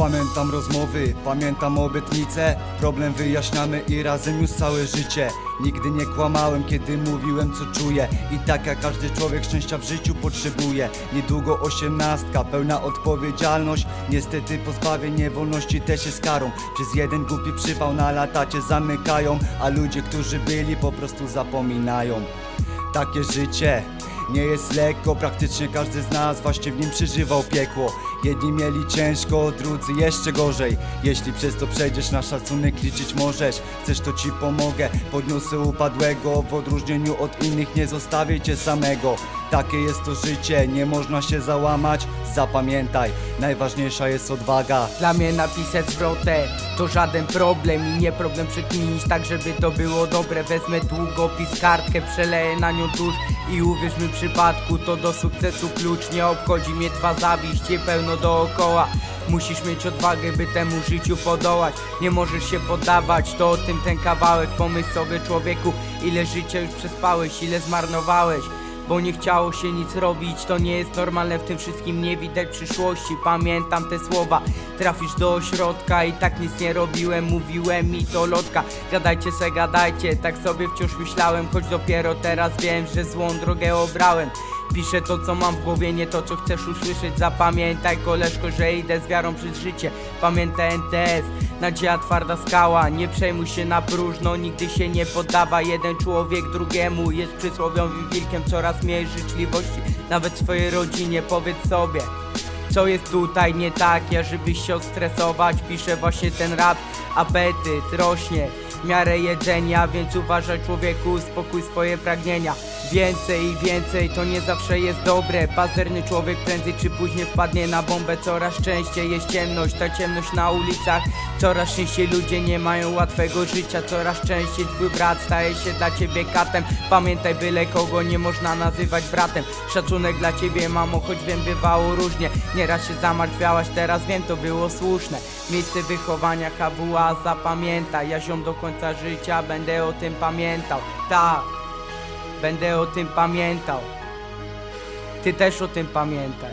Pamiętam rozmowy, pamiętam obietnice. Problem wyjaśniamy i razem już całe życie. Nigdy nie kłamałem, kiedy mówiłem co czuję. I tak jak każdy człowiek szczęścia w życiu potrzebuje. Niedługo osiemnastka, pełna odpowiedzialność. Niestety pozbawienie wolności też jest karą. Przez jeden głupi przypał na lata cię zamykają A ludzie, którzy byli po prostu zapominają. Takie życie nie jest lekko, praktycznie każdy z nas właśnie w nim przeżywał piekło. Jedni mieli ciężko, drudzy jeszcze gorzej. Jeśli przez to przejdziesz na szacunek liczyć możesz. Chcesz to ci pomogę, podniosę upadłego W odróżnieniu od innych. Nie zostawię cię samego Takie jest to życie, nie można się załamać. Zapamiętaj, najważniejsza jest odwaga. Dla mnie napisać zwrotę to żaden problem i nie problem przekminić tak, żeby to było dobre. Wezmę długopis, kartkę, przeleję na nią tusz i uwierz mi w przypadku to do sukcesu klucz. Nie obchodzi mnie twa zawiść, je pełno dookoła. Musisz mieć odwagę, by temu życiu podołać. Nie możesz się poddawać, to o tym ten kawałek Pomyśl sobie człowieku, ile życia już przespałeś, ile zmarnowałeś bo nie chciało się nic robić, to nie jest normalne w tym wszystkim nie widać przyszłości. Pamiętam te słowa, trafisz do ośrodka i tak nic nie robiłem, mówiłem mi to lotka. Gadajcie se, gadajcie, tak sobie wciąż myślałem, choć dopiero teraz wiem, że złą drogę obrałem Piszę to co mam w głowie, nie to co chcesz usłyszeć. Zapamiętaj koleżko, że idę z wiarą przez życie. Pamiętaj NTS, nadzieja twarda skała. Nie przejmuj się na próżno, nigdy się nie poddawa Jeden człowiek drugiemu jest przysłowiowym wilkiem. Coraz mniej życzliwości, nawet swojej rodzinie. Powiedz sobie, co jest tutaj nie tak, ja żebyś się odstresować Piszę właśnie ten rap, apetyt rośnie w miarę jedzenia Więc uważaj człowieku, uspokój swoje pragnienia Więcej i więcej to nie zawsze jest dobre. Pazerny człowiek prędzej czy później wpadnie na bombę. Coraz częściej jest ciemność, ta ciemność na ulicach. Coraz częściej ludzie nie mają łatwego życia. Coraz częściej twój brat staje się dla ciebie katem. Pamiętaj byle kogo nie można nazywać bratem. Szacunek dla ciebie mamo, choć wiem bywało różnie. Nieraz się zamartwiałaś, teraz wiem to było słuszne. Miejsce wychowania HWA zapamiętaj. Ja ziom do końca życia będę o tym pamiętał. Tak, będę o tym pamiętał. Ty też o tym pamiętaj